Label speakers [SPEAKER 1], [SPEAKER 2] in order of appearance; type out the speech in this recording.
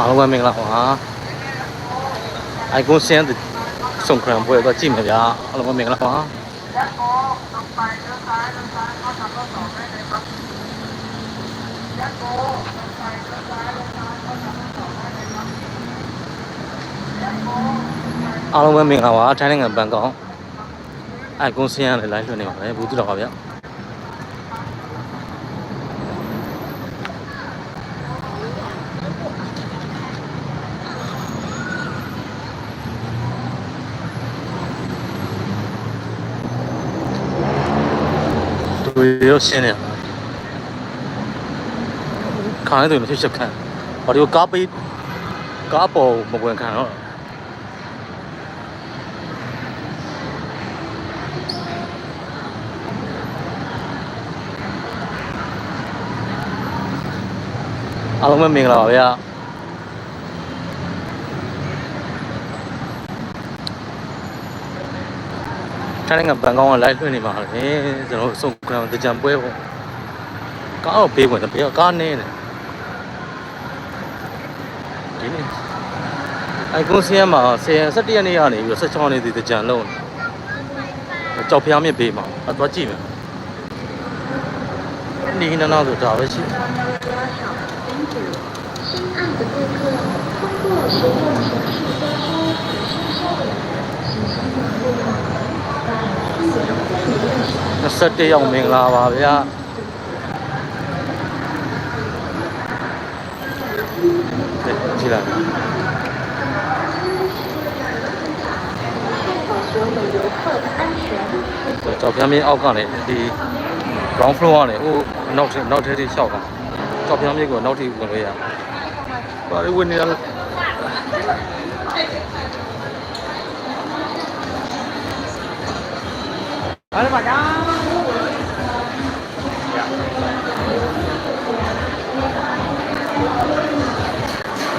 [SPEAKER 1] အားလုံးပဲမင်္ဂလာပါ icon ဆင်းတဲ့စုံခရံပွဲတော့ကြည့်မယ်ဗျာအားလုံးပဲမင်္ဂလာပါအားလုံးပဲမင်္ဂလာပါထိုင်းနိုင်ငံဘန်ကောက် icon ဆင်းရတဲ့ live လွှင့်နေပါမယ်ဘူးတူတော့ပါဗျာ သူရောရှင်းနေခါနေတယ်ဖြစ်ချက်ခံဘာလို့ကားပေးကားပေါ်မဝင်ခံတော့အားလုံးပဲမင်္ဂလာပါဗျာ ထိုင်းနိုင်ငံဘန်ကောက်က live လွှင့်နေပါလေကျွန်တော်စုံကံတကြံပွဲပေါ့ကားတော့ပေးဝင်တယ်ဘေးကကားနင်းတယ်ဒီနေ့အိုင်ကွန်စီယမ်မှာ10ရက်17ရက်နေ့ကနေပြီးတော့16ရက်နေ့ဒီတကြံလုံးကြောက်ဖျားမြင့်ပေးမှာအသွားကြည့်မယ်နေနေနာဆိုဒါပဲရှိတယ်
[SPEAKER 2] 心爱的顾客，通过使用城市交通
[SPEAKER 1] 21ရောက်မင်္ဂလာပါဗျာကြည့်လိုက်ကြောက်ပြန်မင်းအောက်ကနေဒီ ground floor ကနေဟိုနောက်ထပ်နောက်ထပ်ထိလျှောက်တာကြောက်ပြန်မင်းကိုနောက်ထပ်ဝင်လို့ရပါလေဝင်နေရလားအားမကောင်း